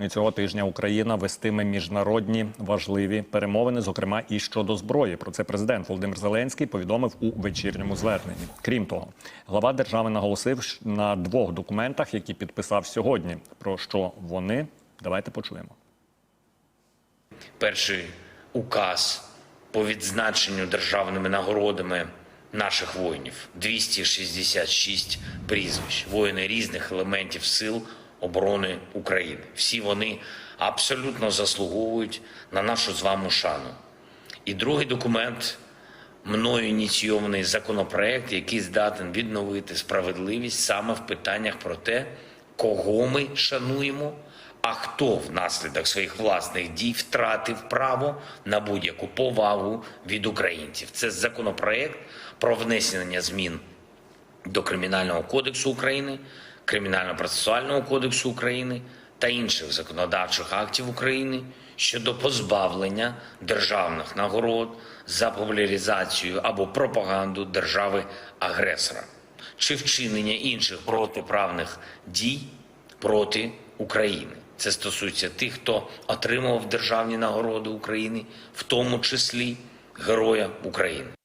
І цього тижня Україна вестиме міжнародні важливі перемовини, зокрема і щодо зброї. Про це президент Володимир Зеленський повідомив у вечірньому зверненні. Крім того, глава держави наголосив на двох документах, які підписав сьогодні. Про що вони давайте почуємо. перший указ по відзначенню державними нагородами наших воїнів 266 прізвищ, воїни різних елементів сил оборони України. Всі вони абсолютно заслуговують на нашу з вами шану. І другий документ мною ініційований законопроект, який здатен відновити справедливість саме в питаннях про те, кого ми шануємо, а хто внаслідок своїх власних дій втратив право на будь-яку повагу від українців. Це законопроект про внесення змін до Кримінального кодексу України, Кримінально-процесуального кодексу України та інших законодавчих актів України щодо позбавлення державних нагород за популяризацію або пропаганду держави-агресора чи вчинення інших протиправних дій проти України. Це стосується тих, хто отримав державні нагороди України, в тому числі Героя України.